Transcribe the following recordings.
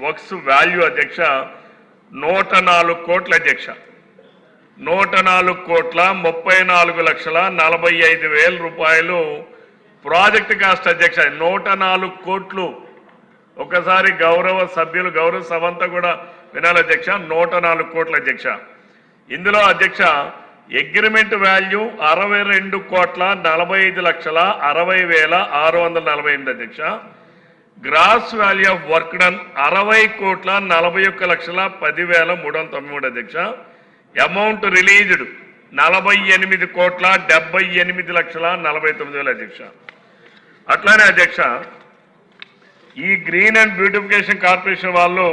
Works value అధ్యక్ష నూట నాలుగు కోట్ల అధ్యక్ష. నూట నాలుగు కోట్ల ముప్పై నాలుగు లక్షల నలభై ఐదు వేల రూపాయలు ప్రాజెక్ట్ కాస్ట్ అధ్యక్ష. నూట నాలుగు కోట్లు. ఒకసారి గౌరవ సభ్యులు గౌరవ సభంతా కూడా వినాలి అధ్యక్ష నూట నాలుగు కోట్ల అధ్యక్ష. ఇందులో అధ్యక్ష అగ్రిమెంట్ వాల్యూ అరవై రెండు కోట్ల నలభై ఐదు లక్షల అరవై వేల ఆరు వందల నలభై ఎనిమిది అధ్యక్ష. Gross value of work done అరవై కోట్ల నలభై ఒక్క లక్షల పదివేల మూడు వందల తొంభై మూడు అధ్యక్ష. అమౌంట్ రిలీజ్డ్ నలభై ఎనిమిది కోట్ల డెబ్బై ఎనిమిది లక్షల నలభై తొమ్మిది వేల అధ్యక్ష. అట్లానే అధ్యక్ష ఈ గ్రీన్ అండ్ బ్యూటిఫికేషన్ కార్పొరేషన్ వాళ్ళు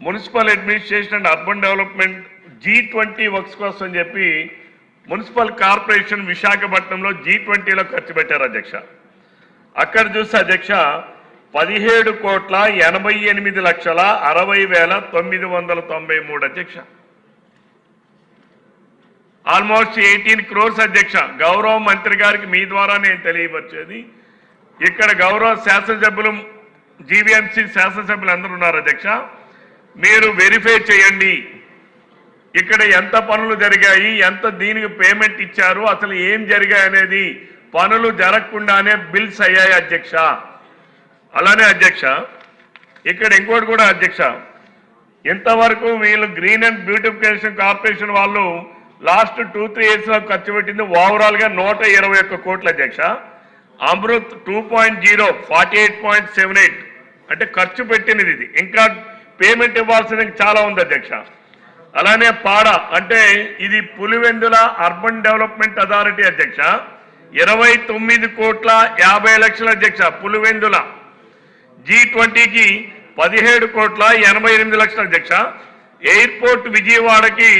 municipal administration and urban development G twenty works కోసం అని చెప్పి మున్సిపల్ కార్పొరేషన్ విశాఖపట్నంలో జీ ట్వంటీలో ఖర్చు పెట్టారు అధ్యక్ష. అక్కడ చూస్తే అధ్యక్ష పదిహేడు కోట్ల ఎనభై ఎనిమిది లక్షల అరవై వేల తొమ్మిది వందల తొంభై మూడు అధ్యక్ష. ఆల్మోస్ట్ ఎయిటీన్ క్రోర్స్ అధ్యక్ష. గౌరవ మంత్రి గారికి మీ ద్వారా నేను తెలియపరిచేది ఇక్కడ గౌరవ శాసనసభ్యులు జీవీఎంసీ శాసనసభ్యులు అందరూ ఉన్నారు అధ్యక్ష. మీరు వెరిఫై చేయండి ఇక్కడ ఎంత పనులు జరిగాయి ఎంత దీనికి పేమెంట్ ఇచ్చారు అసలు ఏం జరిగాయి అనేది పనులు జరగకుండానే బిల్స్ అయ్యాయి అధ్యక్ష. అలానే అధ్యక్ష ఇక్కడ ఇంకోటి కూడా అధ్యక్ష ఇంతవరకు వీళ్ళు గ్రీన్ అండ్ బ్యూటిఫికేషన్ కార్పొరేషన్ వాళ్ళు లాస్ట్ టూ త్రీ ఇయర్స్లో ఖర్చు పెట్టింది ఓవరాల్గా నూట ఇరవై ఒక్క కోట్ల అధ్యక్ష. Amrut two point zero forty eight point seven eight అంటే ఖర్చు పెట్టినది ఇది. ఇంకా పేమెంట్ ఇవ్వాల్సింది చాలా ఉంది అధ్యక్ష. అలానే పాడ అంటే ఇది పులివెందుల అర్బన్ డెవలప్మెంట్ అథారిటీ అధ్యక్ష. ఇరవై తొమ్మిది కోట్ల యాభై లక్షల అధ్యక్ష పులివెందుల. జీ ట్వంటీకి పదిహేడు కోట్ల ఎనభై ఎనిమిది లక్షల అధ్యక్ష. ఎయిర్పోర్ట్ విజయవాడకి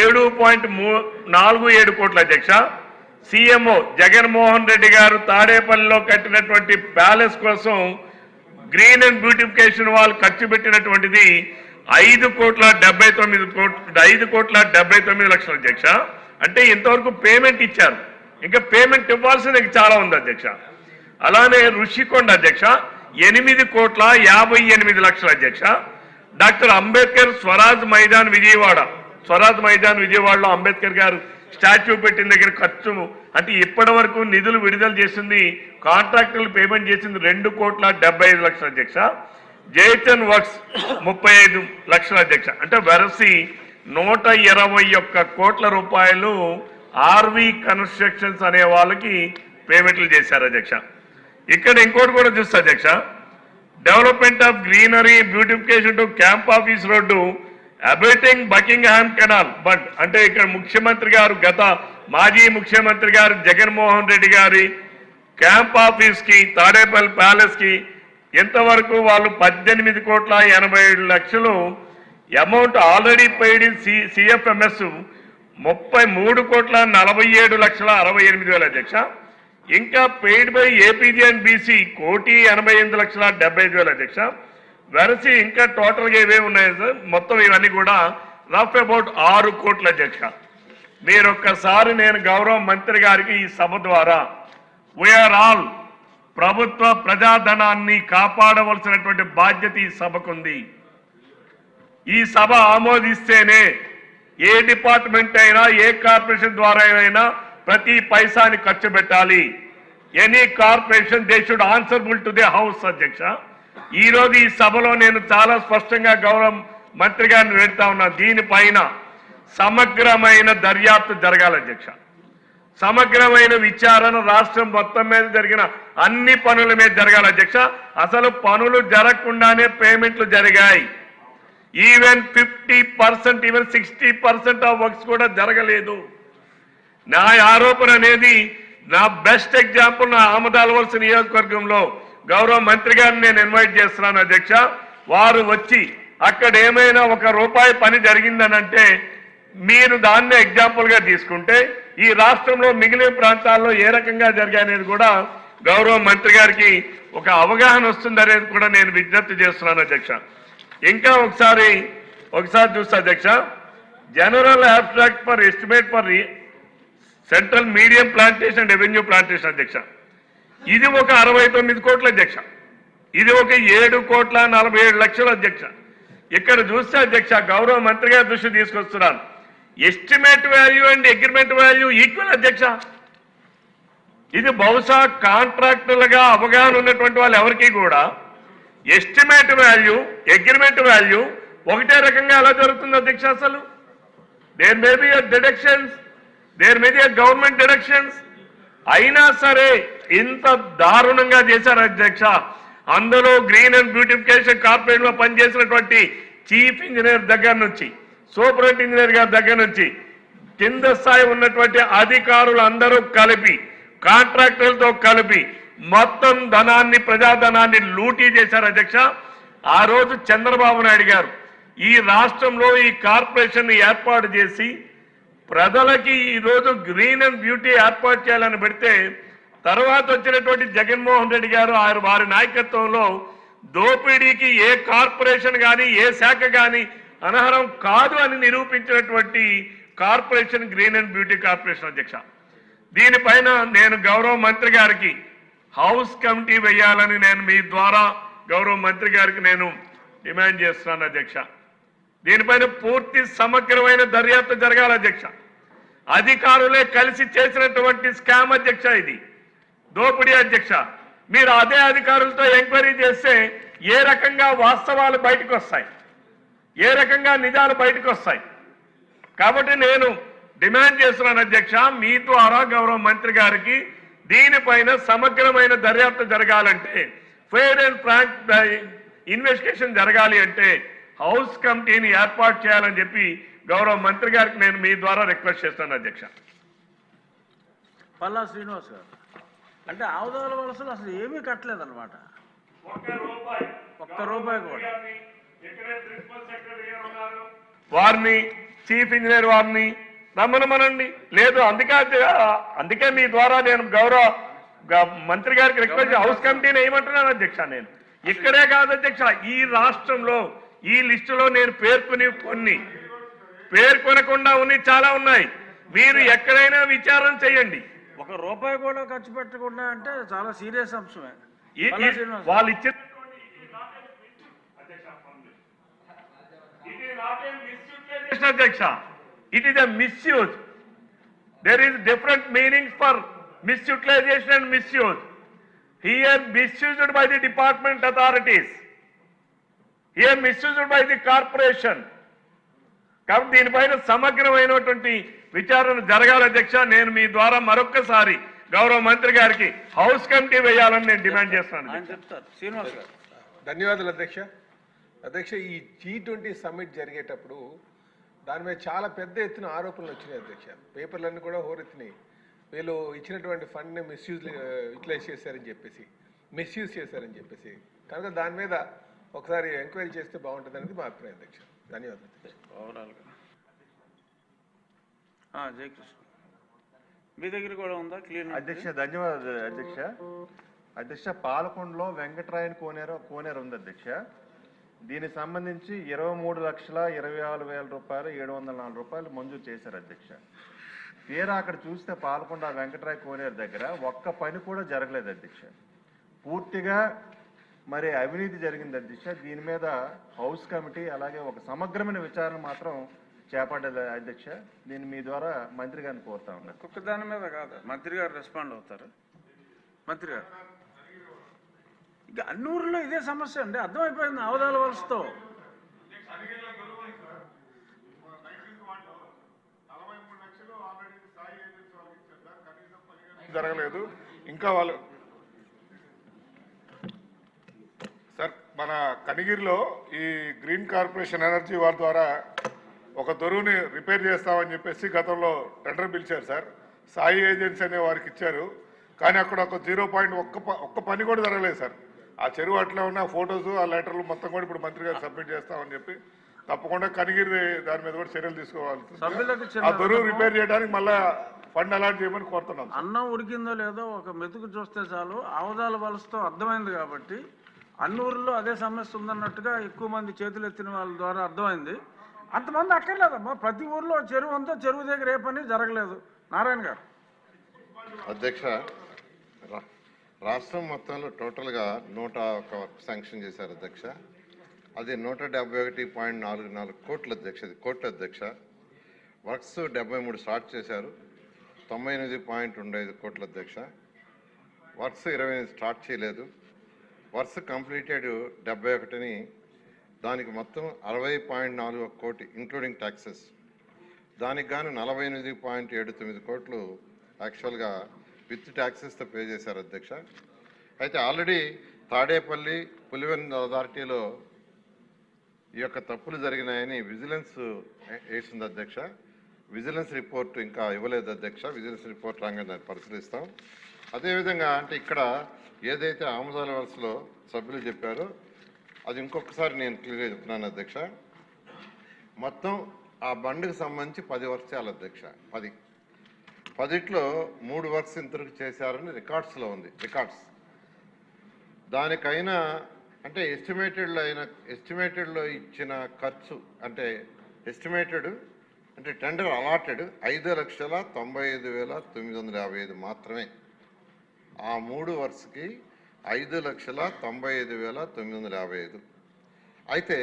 ఏడు పాయింట్ మూ నాలుగు ఏడు కోట్ల అధ్యక్ష. సీఎంఓ జగన్మోహన్ రెడ్డి గారు తాడేపల్లిలో కట్టినటువంటి ప్యాలెస్ కోసం గ్రీన్ అండ్ బ్యూటిఫికేషన్ వాళ్ళు ఖర్చు పెట్టినటువంటిది ఐదు కోట్ల డెబ్బై తొమ్మిది కోట్ల ఐదు కోట్ల డెబ్బై తొమ్మిది లక్షల అధ్యక్ష. అంటే ఇంతవరకు పేమెంట్ ఇచ్చారు. ఇంకా పేమెంట్ ఇవ్వాల్సింది చాలా ఉంది అధ్యక్ష. అలానే ఋషికొండ అధ్యక్ష. ఎనిమిది కోట్ల యాభై ఎనిమిది లక్షల అధ్యక్ష. డాక్టర్ అంబేద్కర్ స్వరాజ్ మైదాన్ విజయవాడ. స్వరాజ్ మైదాన్ విజయవాడలో అంబేద్కర్ గారు స్టాచ్యూ పెట్టిన దగ్గర ఖర్చు అంటే ఇప్పటి వరకు నిధులు విడుదల చేసింది కాంట్రాక్టర్లు పేమెంట్ చేసింది రెండు కోట్ల డెబ్బై ఐదు లక్షల అధ్యక్ష. జైచన్ వర్క్స్ ముప్పై ఐదు లక్షల అధ్యక్ష. అంటే వెరసి నూట ఇరవై ఒక్క కోట్ల రూపాయలు ఆర్వి కన్స్ట్రక్షన్స్ అనే వాళ్ళకి పేమెంట్లు చేశారు అధ్యక్ష. ఇక్కడ ఇంకోటి కూడా చూస్తా అధ్యక్ష. Development of greenery beautification to camp office road abating Buckingham canal but అంటే ఇక్కడ ముఖ్యమంత్రి గారు గత మాజీ ముఖ్యమంత్రి గారు జగన్మోహన్ రెడ్డి గారి క్యాంప్ ఆఫీస్కి తాడేపల్లి ప్యాలెస్కి ఇంతవరకు వాళ్ళు పద్దెనిమిది కోట్ల ఎనభై ఏడు లక్షలు amount already paid C CFMS ముప్పై మూడు కోట్ల నలభై ఏడు లక్షల అరవై ఎనిమిది వేల అధ్యక్ష. ఇంకా paid by APG and BC కోటి ఎనభై ఎనిమిది లక్షల డెబ్బై ఐదు వేల అధ్యక్ష. వెరసి ఇంకా టోటల్గా ఇవే ఉన్నాయి సార్? మొత్తం ఇవన్నీ కూడా రఫ్ అబౌట్ ఆరు కోట్ల అధ్యక్ష. మీరు ఒక్కసారి నేను గౌరవ మంత్రి గారికి ఈ సభ ద్వారా వీఆర్ ఆల్ ప్రభుత్వ ప్రజాధనాన్ని కాపాడవలసినటువంటి బాధ్యత ఈ సభకుంది. ఈ సభ ఆమోదిస్తేనే ఏ డిపార్ట్మెంట్ అయినా ఏ కార్పొరేషన్ ద్వారా అయినా ప్రతి పైసాని ఖర్చు పెట్టాలి. Any corporation they should answerable to the house అధ్యక్ష. ఈ రోజు ఈ సభలో నేను చాలా స్పష్టంగా గౌరవ మంత్రి గారిని పెడతా ఉన్నా. దీనిపైన సమగ్రమైన దర్యాప్తు జరగాలి అధ్యక్ష. సమగ్రమైన విచారణ రాష్ట్రం మొత్తం మీద జరిగిన అన్ని పనుల మీద జరగాలి అధ్యక్ష. అసలు పనులు జరగకుండానే పేమెంట్లు జరిగాయి. Even fifty percent even sixty percent of works కూడా జరగలేదు. నా ఆరోపణ అనేది నా బెస్ట్ ఎగ్జాంపుల్ నా ఆమదాలవలస నియోజకవర్గంలో గౌరవ మంత్రి గారిని నేను ఇన్వైట్ చేస్తున్నాను అధ్యక్ష. వారు వచ్చి అక్కడ ఏమైనా ఒక రూపాయి పని జరిగిందనంటే మీరు దాన్నే ఎగ్జాంపుల్గా తీసుకుంటే ఈ రాష్ట్రంలో మిగిలిన ప్రాంతాల్లో ఏ రకంగా జరిగాయనేది కూడా గౌరవ మంత్రి గారికి ఒక అవగాహన వస్తుందనేది కూడా నేను విజ్ఞప్తి చేస్తున్నాను అధ్యక్ష. ఇంకా ఒకసారి ఒకసారి చూస్తా అధ్యక్ష. General abstract for estimate for central medium plantation revenue plantation అధ్యక్ష. ఇది ఒక అరవై తొమ్మిది కోట్ల అధ్యక్ష. ఇది ఒక ఏడు కోట్ల నలభై ఏడు లక్షల అధ్యక్ష. ఇక్కడ చూస్తే అధ్యక్ష గౌరవ మంత్రి గారి దృష్టి తీసుకొస్తున్నాను. Estimate value and agreement value equal అధ్యక్ష. ఇది బహుశా కాంట్రాక్టులుగా అవగాహన ఉన్నటువంటి వాళ్ళు ఎవరికి కూడా ఎస్టిమేట్ వాల్యూ అగ్రిమెంట్ వాల్యూ ఒకటే రకంగా ఎలా జరుగుతుంది అధ్యక్ష అసలు? There may be deductions there may be government deductions అయినా సరే ఇంత దారుణంగా చేశారు అధ్యక్ష. అందులో గ్రీన్ అండ్ బ్యూటిఫికేషన్ కార్పొరేట్లో పనిచేసినటువంటి చీఫ్ ఇంజనీర్ దగ్గర నుంచి సూపరింట్ ఇంజనీర్ గారి దగ్గర నుంచి కింద స్థాయి ఉన్నటువంటి అధికారులు అందరూ కలిపి కాంట్రాక్టర్లతో కలిపి మొత్తం ధనాన్ని ప్రజాధనాన్ని లూటీ చేశారు అధ్యక్ష. ఆ రోజు చంద్రబాబు నాయుడు గారు ఈ రాష్ట్రంలో ఈ కార్పొరేషన్ ఏర్పాటు చేసి ప్రజలకి ఈరోజు గ్రీన్ అండ్ బ్యూటీ ఏర్పాటు చేయాలని పెడితే తర్వాత వచ్చినటువంటి జగన్మోహన్ రెడ్డి గారు ఆయన వారి నాయకత్వంలో దోపిడీకి ఏ కార్పొరేషన్ కానీ ఏ శాఖ కానీ అనర్హం కాదు అని నిరూపించినటువంటి corporation green and beauty corporation అధ్యక్ష. దీనిపైన నేను గౌరవ మంత్రి గారికి హౌస్ కమిటీ వేయాలని నేను మీ ద్వారా గౌరవ మంత్రి గారికి నేను డిమాండ్ చేస్తున్నాను అధ్యక్ష. దీనిపైన పూర్తి సమగ్రమైన దర్యాప్తు జరగాలి అధ్యక్ష. అధికారులే కలిసి చేసినటువంటి స్కామ్ అధ్యక్ష ఇది. దోపిడీ అధ్యక్ష. మీరు అదే అధికారులతో ఎంక్వైరీ చేస్తే ఏ రకంగా వాస్తవాలు బయటకు వస్తాయి? ఏ రకంగా నిజాలు బయటకు వస్తాయి? కాబట్టి నేను డిమాండ్ చేస్తున్నాను అధ్యక్ష మీ ద్వారా గౌరవ మంత్రి గారికి దీనిపైన సమగ్రమైన దర్యాప్తు జరగాలంటే ఫెయిర్ అండ్ ఫ్రాంక్ ఇన్వెస్టిగేషన్ జరగాలి అంటే హౌస్ కమిటీని ఏర్పాటు చేయాలని చెప్పి గౌరవ మంత్రి గారికి నేను మీ ద్వారా రిక్వెస్ట్ చేస్తాను అధ్యక్ష. పల్లా శ్రీనివాస్ గారు అంటే ఆవుదాల వలసలు అసలు ఏమీ కట్టలేదన్నమాట. ఒక్క రూపాయి. కూడా. వారిని చీఫ్ ఇంజనీర్ వారిని రమ్మనమనండి. లేదు అందుకే అందుకే మీ ద్వారా నేను గౌరవ మంత్రి గారికి రిక్వెస్ట్ హౌస్ కమిటీని వేయమంటున్నాను అధ్యక్ష నేను. ఇక్కడే కాదు అధ్యక్ష ఈ రాష్ట్రంలో ఈ లిస్టులో నేను పేర్కొని కొన్ని పేర్కొనకుండా ఉన్న చాలా ఉన్నాయి. మీరు ఎక్కడైనా విచారం చేయండి. ఒక రూపాయి కూడా ఖర్చు పెట్టకుండా అంటే చాలా సీరియస్ అంశమే. వాళ్ళు ఇచ్చిన అధ్యక్ష it is abuse there is different meaning for misutilization and misuse here misused by the department authorities here misused by the corporation కాబట్టి దీనిపైన సమగ్రమైనటువంటి విచారణ జరగాలి అధ్యక్ష. నేను మీ ద్వారా మరొక్కసారి గౌరవ మంత్రి గారికి హౌస్ కమిటీ వేయాలని నేను డిమాండ్ చేస్తున్నాను ధన్యవాదాలు అధ్యక్ష. అధ్యక్ష ఈ జీ ట్వంటీ సమ్మిట్ జరిగేటప్పుడు దాని మీద చాలా పెద్ద ఎత్తున ఆరోపణలు వచ్చినాయి అధ్యక్ష. పేపర్లన్నీ కూడా హోరెత్తినాయి. వీళ్ళు ఇచ్చినటువంటి ఫండ్ని మిస్యూజ్ యూటిలైజ్ చేశారని చెప్పేసి మిస్యూజ్ చేశారని చెప్పేసి. కనుక దాని మీద ఒకసారి ఎంక్వైరీ చేస్తే బాగుంటుంది అనేది మా అభిప్రాయం అధ్యక్ష. ధన్యవాదాలు. అధ్యక్ష ఓవరాల్గా ఆ, జయకృష్ణ. మీ దగ్గర కూడా ఉందా? క్లీన్ అధ్యక్ష ధన్యవాదాలు అధ్యక్ష. అధ్యక్ష పాలకొండలో వెంకటరాయన్ కోనేరు కోనేరు ఉంది అధ్యక్ష. దీనికి సంబంధించి ఇరవై మూడు లక్షల ఇరవై ఆరు వేల రూపాయలు ఏడు వందల నాలుగు రూపాయలు మంజూరు చేశారు అధ్యక్ష. తీరా అక్కడ చూస్తే పాలకొండ వెంకటరాయ కోనేరు దగ్గర ఒక్క పని కూడా జరగలేదు అధ్యక్ష. పూర్తిగా మరి అవినీతి జరిగింది అధ్యక్ష దీని మీద హౌస్ కమిటీ అలాగే ఒక సమగ్రమైన విచారణ మాత్రం చేపట్టలేదు అధ్యక్ష. దీన్ని మీ ద్వారా మంత్రి గారిని కోరుతా ఉన్నాను. ఒక్కొక్క దాని మీద కాదు. మంత్రి గారు రెస్పాండ్ అవుతారు. మంత్రి గారు. ఇక అన్ని ఊర్లో ఇదే సమస్య అండి. అర్థమైపోయింది అవదాల వలసతో. జరగలేదు. ఇంకా వాళ్ళు సార్ మన కనిగిరిలో ఈ గ్రీన్ కార్పొరేషన్ ఎనర్జీ వారి ద్వారా ఒక దొరువుని రిపేర్ చేస్తామని చెప్పేసి గతంలో టెండర్ పిలిచారు సార్ సాయి ఏజెన్సీ అనే వారికి ఇచ్చారు కానీ అక్కడ ఒక జీరో పాయింట్ ఒక్క ఒక్క పని కూడా జరగలేదు సార్ ఆ చెరువు అట్లా ఉన్న ఫొటోస్ ఆ లెటర్లు మొత్తం కూడా ఇప్పుడు మంత్రి గారు సబ్మిట్ చేస్తామని చెప్పి తప్పకుండా కనిగిరి దాని మీద కూడా చర్యలు తీసుకోవాలి ఆ దొరువు. రిపేర్ చేయడానికి మళ్ళా ఫండ్ అలాట్ చేయమని కోరుతున్నాం. అన్నం ఉడికిందో లేదో ఒక మెతుకు చూస్తే చాలు ఆవుదాల వలసతో అర్థమైంది కాబట్టి అన్ని ఊర్లో అదే సమస్య ఉందన్నట్టుగా ఎక్కువ మంది చేతులు ఎత్తిన వాళ్ళ ద్వారా అర్థమైంది. అంతమంది అక్కర్లేదమ్మా. ప్రతి ఊర్లో చెరువు అంతా చెరువు దగ్గర ఏ పని జరగలేదు. నారాయణ గారు. అధ్యక్ష రా- రాష్ట్రం మొత్తంలో టోటల్గా నూట ఒక శాంక్షన్ చేశారు అధ్యక్ష. అది నూట డెబ్బై ఒకటి పాయింట్ నాలుగు నాలుగు కోట్ల అధ్యక్ష ఇది కోట్ల అధ్యక్ష. వర్క్స్ డెబ్బై మూడు స్టార్ట్ చేశారు. తొంభై ఎనిమిది పాయింట్ రెండు ఐదు కోట్ల అధ్యక్ష. వర్క్స్ ఇరవై ఎనిమిది స్టార్ట్ చేయలేదు. వర్స్ కంప్లీటెడ్ డెబ్బై ఒకటిని దానికి మొత్తం అరవై పాయింట్ నాలుగు కోటి ఇంక్లూడింగ్ ట్యాక్సెస్ దానికి గాను నలభై ఎనిమిది పాయింట్ ఏడు తొమ్మిది కోట్లు యాక్చువల్గా విత్ ట్యాక్సెస్తో పే చేశారు అధ్యక్ష. అయితే ఆల్రెడీ తాడేపల్లి పులివెన్ అథారిటీలో ఈ యొక్క తప్పులు జరిగినాయని విజిలెన్స్ వేసింది అధ్యక్ష. విజిలెన్స్ రిపోర్ట్ ఇంకా ఇవ్వలేదు అధ్యక్ష. విజిలెన్స్ రిపోర్ట్ రాగానే దాన్ని పరిశీలిస్తాం. అదేవిధంగా అంటే ఇక్కడ ఏదైతే ఆమోదాల వలసలో సభ్యులు చెప్పారో అది ఇంకొకసారి నేను క్లియర్గా చెప్తున్నాను అధ్యక్ష. మొత్తం ఆ బండికి సంబంధించి పది వర్షాలు అధ్యక్ష పది. పదిట్లో మూడు వర్క్స్ ఇంతకు చేశారని రికార్డ్స్లో ఉంది రికార్డ్స్. దానికైనా అంటే ఎస్టిమేటెడ్లో అయిన ఎస్టిమేటెడ్లో ఇచ్చిన ఖర్చు అంటే ఎస్టిమేటెడ్ అంటే టెండర్ అలాటెడ్ ఐదు లక్షల తొంభై ఐదు వేల తొమ్మిది వందల యాభై ఐదు మాత్రమే. ఆ మూడు వర్స్కి ఐదు లక్షల తొంభై ఐదు వేల తొమ్మిది వందల యాభై ఐదు. అయితే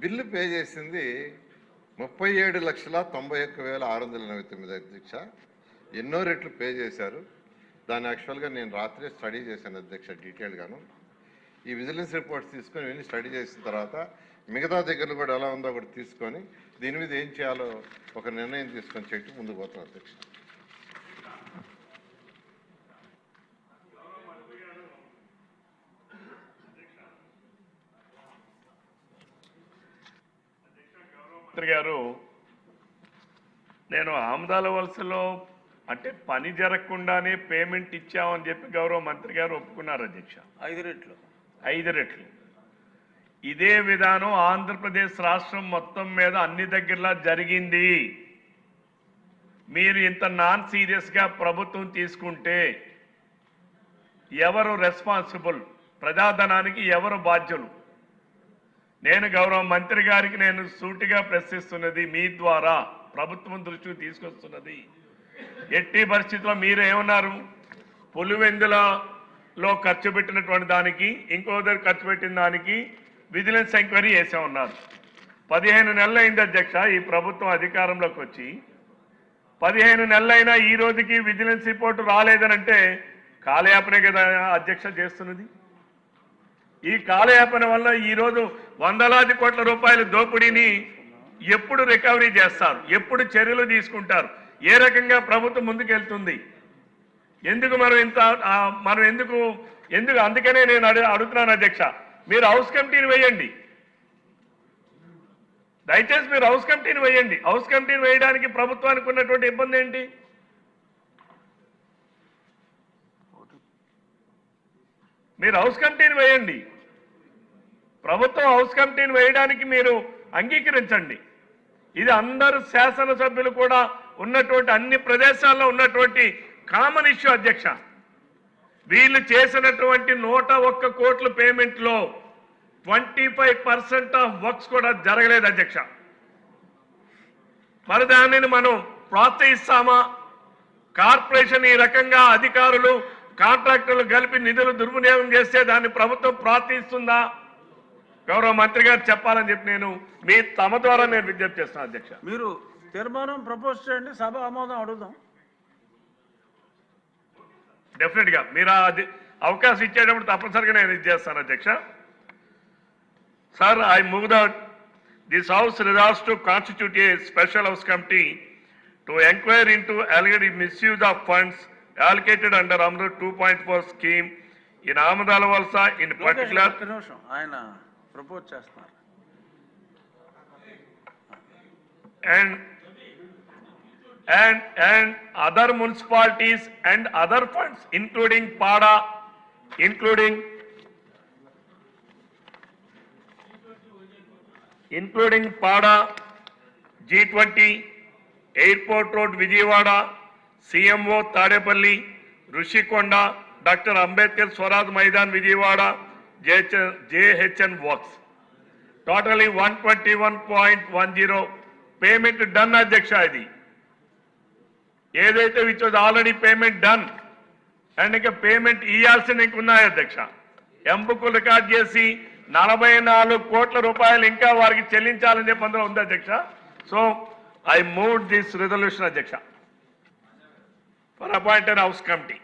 బిల్లు పే చేసింది ముప్పై ఏడు లక్షల తొంభై ఒక్క వేల ఆరు వందల ఎనభై తొమ్మిది అధ్యక్ష. ఎన్నో రెట్లు పే చేశారు. దాన్ని యాక్చువల్గా నేను రాత్రి స్టడీ చేశాను అధ్యక్ష డీటెయిల్గాను ఈ విజిలెన్స్ రిపోర్ట్స్ తీసుకొని వెళ్ళి స్టడీ చేసిన తర్వాత మిగతా దగ్గరలు కూడా ఎలా ఉందో కూడా తీసుకొని దీని మీద ఏం చేయాలో ఒక నిర్ణయం తీసుకొని చేయటం ముందుకు పోతాం అధ్యక్ష. మంత్రి గారు నేను ఆమదాల వలసలో అంటే పని జరగకుండానే పేమెంట్ ఇచ్చామని చెప్పి గౌరవ మంత్రి గారు ఒప్పుకున్నారు అధ్యక్ష. ఐదు రెట్లు. ఐదు రెట్లు. ఇదే విధానం ఆంధ్రప్రదేశ్ రాష్ట్రం మొత్తం మీద అన్ని దగ్గరలా జరిగింది. మీరు ఇంత నాన్ సీరియస్గా ప్రభుత్వం తీసుకుంటే ఎవరు రెస్పాన్సిబుల్? ప్రజాధనానికి ఎవరు బాధ్యులు? నేను గౌరవ మంత్రి గారికి నేను సూటిగా ప్రశ్నిస్తున్నది మీ ద్వారా ప్రభుత్వం దృష్టికి తీసుకొస్తున్నది. ఎట్టి పరిస్థితుల్లో మీరు ఏమన్నారు? పులివెందులలో ఖర్చు పెట్టినటువంటి దానికి ఇంకో దగ్గర ఖర్చు పెట్టిన దానికి విజిలెన్స్ ఎంక్వైరీ చేసామన్నారు పదిహేను నెలలైంది అధ్యక్ష ఈ ప్రభుత్వం అధికారంలోకి వచ్చి. పదిహేను నెలలైనా ఈ రోజుకి విజిలెన్స్ రిపోర్టు రాలేదనంటే కాలయాపనే కదా అధ్యక్ష చేస్తున్నది. ఈ కాలయాపన వల్ల ఈరోజు వందలాది కోట్ల రూపాయల దోపిడీని ఎప్పుడు రికవరీ చేస్తారు? ఎప్పుడు చర్యలు తీసుకుంటారు? ఏ రకంగా ప్రభుత్వం ముందుకెళ్తుంది? ఎందుకు మనం ఇంత మనం ఎందుకు ఎందుకు? అందుకనే నేను అడుగుతున్నాను అధ్యక్ష. మీరు హౌస్ కమిటీని వేయండి. దయచేసి మీరు హౌస్ కమిటీని వేయండి. హౌస్ కమిటీని వేయడానికి ప్రభుత్వానికి ఉన్నటువంటి ఇబ్బంది ఏంటి? మీరు హౌస్ కమిటీని వేయండి. ప్రభుత్వం హౌస్ కమిటీని వేయడానికి మీరు అంగీకరించండి. ఇది అందరు శాసనసభ్యులు కూడా ఉన్నటువంటి అన్ని ప్రదేశాల్లో ఉన్నటువంటి కామన్ ఇష్యూ అధ్యక్ష. వీళ్ళు చేసినటువంటి నూట ఒక్క కోట్ల పేమెంట్లో twenty five percent of works కూడా జరగలేదు అధ్యక్ష. మరి దానిని మనం ప్రోత్సహిస్తామా? కార్పొరేషన్ ఈ రకంగా అధికారులు కాంట్రాక్టర్లు కలిపి నిధులు దుర్వినియోగం చేస్తే దాన్ని ప్రభుత్వం ప్రోత్సహిస్తుందా? గౌరవ మంత్రి గారు చెప్పాలని చెప్పి నేను మీ తమ ద్వారా నేను విజ్ఞప్తి చేస్తాను అధ్యక్ష. మీరు తీర్మానం ప్రపోజ్ చేయండి సభ ఆమోదం అడుగుదాం. డెఫినెట్గా. మీరు అది అవకాశం ఇచ్చేటప్పుడు తప్పనిసరిగా నేను ఇది చేస్తాను అధ్యక్ష. Sir I move that this house resolves to constitute a special house committee to enquire in to alleged misuse of funds allocated under Amrut two point four scheme in Amadalavalasa in particular ఆయన propose చేస్తున్నారు and and and other municipalities and other funds including PADA including including PADA G twenty airport road Vijayawada CMO Tadepalli Rushikonda doctor Ambedkar Swaraj Maidan Vijayawada JHN works. Totally one twenty one point one zero payment done అధ్యక్ష ఇది. ఏదైతే which was already payment done and ఇంకా payment ఇవ్వాల్సిన ఇంకా ఉన్నాయి అధ్యక్ష. ఎంపుకు record చేసి నలభై నాలుగు కోట్ల రూపాయలు ఇంకా వారికి చెల్లించాలని చెప్పి అందులో ఉంది అధ్యక్ష. So I move this resolution అధ్యక్ష. ఫర్ అపాయింటెడ్ హౌస్ కమిటీ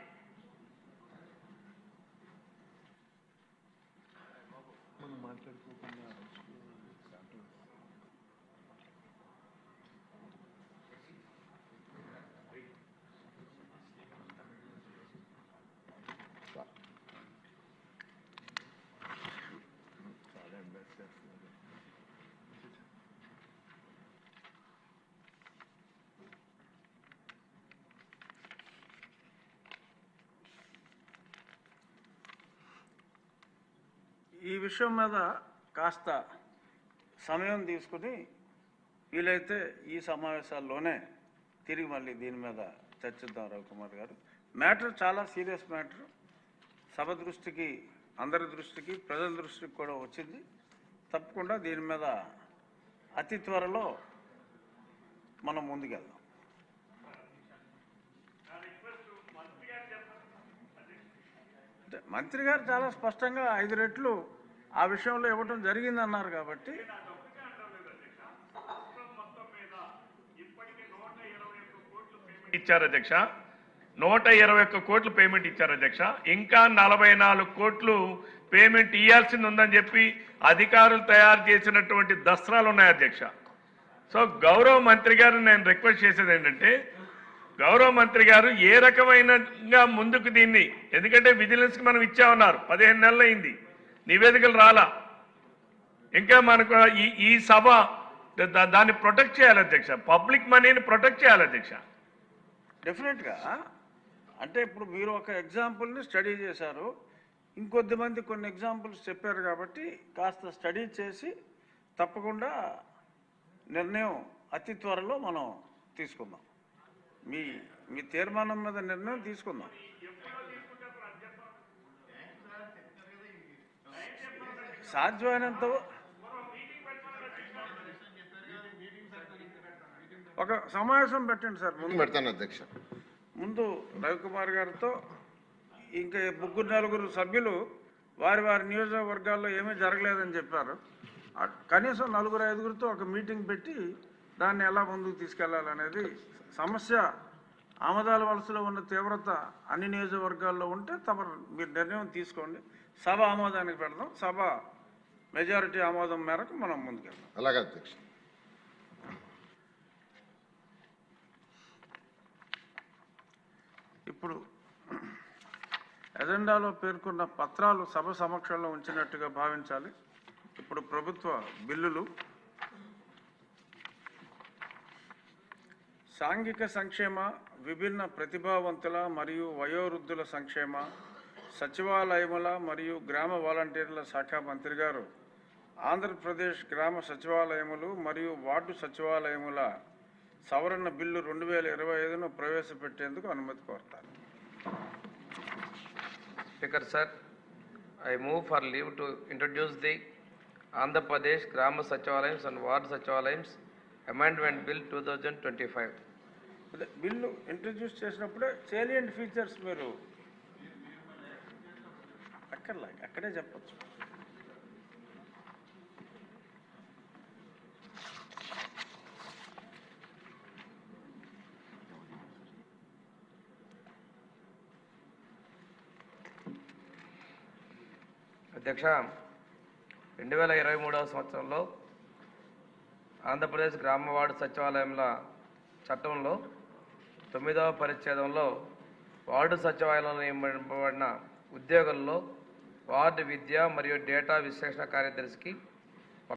ఈ విషయం మీద కాస్త సమయం తీసుకుని వీలైతే ఈ సమావేశాల్లోనే తిరిగి మళ్ళీ దీని మీద చర్చిద్దాం రవికుమార్ గారు. మ్యాటర్ చాలా సీరియస్ మ్యాటర్. సభ దృష్టికి అందరి దృష్టికి ప్రజల దృష్టికి కూడా వచ్చింది. తప్పకుండా దీని మీద అతి త్వరలో మనం ముందుకెళ్దాం. అంటే మంత్రి గారు చాలా స్పష్టంగా ఐదు రెట్లు ఆ విషయంలో ఇవ్వటం జరిగిందన్నారు కాబట్టి. ఇచ్చారు అధ్యక్ష. నూట ఇరవై ఒక్క కోట్లు పేమెంట్ ఇచ్చారు అధ్యక్ష. ఇంకా నలభై నాలుగు కోట్లు పేమెంట్ ఇవ్వాల్సింది ఉందని చెప్పి అధికారులు తయారు చేసినటువంటి దసరాలు ఉన్నాయి అధ్యక్ష. సో గౌరవ మంత్రి గారు నేను రిక్వెస్ట్ చేసేది ఏంటంటే గౌరవ మంత్రి గారు ఏ రకమైనగా ముందుకు దీన్ని ఎందుకంటే విజిలెన్స్కి మనం ఇచ్చామన్నారు. పదిహేను నెలలు అయింది నివేదికలు రాలా. ఇంకా మనకు ఈ ఈ సభ దా- దాన్ని ప్రొటెక్ట్ చేయాలి అధ్యక్ష. పబ్లిక్ మనీని ప్రొటెక్ట్ చేయాలి అధ్యక్ష. డెఫినెట్గా అంటే ఇప్పుడు మీరు ఒక ఎగ్జాంపుల్ని స్టడీ చేశారు. ఇంకొద్ది మంది కొన్ని ఎగ్జాంపుల్స్ చెప్పారు కాబట్టి కాస్త స్టడీ చేసి తప్పకుండా నిర్ణయం అతి త్వరలో మనం తీసుకుందాం. మీ మీ తీర్మానం మీద నిర్ణయం తీసుకుందాం. సాధ్యమైనంత ఒక సమావేశం పెట్టండి సార్. ముందు పెడతాను అధ్యక్ష. ముందు రవికుమార్ గారితో ఇంకా ముగ్గురు నలుగురు సభ్యులు వారి వారి నియోజకవర్గాల్లో ఏమీ జరగలేదని చెప్పారు. కనీసం నలుగురు ఐదుగురితో ఒక మీటింగ్ పెట్టి దాన్ని ఎలా ముందుకు తీసుకెళ్ళాలనేది సమస్య. ఆమదాల వలసలో ఉన్న తీవ్రత అన్ని నియోజకవర్గాల్లో ఉంటే తమ మీరు నిర్ణయం తీసుకోండి. సభ ఆమోదానికి పెడదాం. సభ మెజారిటీ ఆమోదం మేరకు మనం ముందుకెళ్దాం. అలాగే అధ్యక్ష. ఇప్పుడు ఎజెండాలో పేర్కొన్న పత్రాలు సభ సమక్షంలో ఉంచినట్టుగా భావించాలి. ఇప్పుడు ప్రభుత్వ బిల్లులు సాంఘిక సంక్షేమ విభిన్న ప్రతిభావంతుల మరియు వయోవృద్ధుల సంక్షేమ సచివాలయముల మరియు గ్రామ వాలంటీర్ల శాఖ మంత్రి గారు ఆంధ్రప్రదేశ్ గ్రామ సచివాలయములు మరియు వార్డు సచివాలయముల సవరణ బిల్లు రెండు వేల ఇరవై ఐదును ప్రవేశపెట్టేందుకు అనుమతి కోరుతాను speaker sir I move for leave to introduce the Andhra Pradesh Grama Sachivalayam and ward సచివాలయంస్ amendment bill two thousand twenty five అదే బిల్లు ఇంట్రడ్యూస్ చేసినప్పుడే సేలియంట్ ఫీచర్స్ మీరు అక్కడ అక్కడే చెప్పచ్చు. అధ్యక్ష రెండు వేల ఇరవై మూడవ సంవత్సరంలో ఆంధ్రప్రదేశ్ గ్రామ వార్డు సచివాలయంల చట్టంలో తొమ్మిదవ పరిచ్ఛేదంలో వార్డు సచివాలయంలో నియమింపబడిన ఉద్యోగుల్లో వార్డు విద్య మరియు డేటా విశ్లేషణ కార్యదర్శికి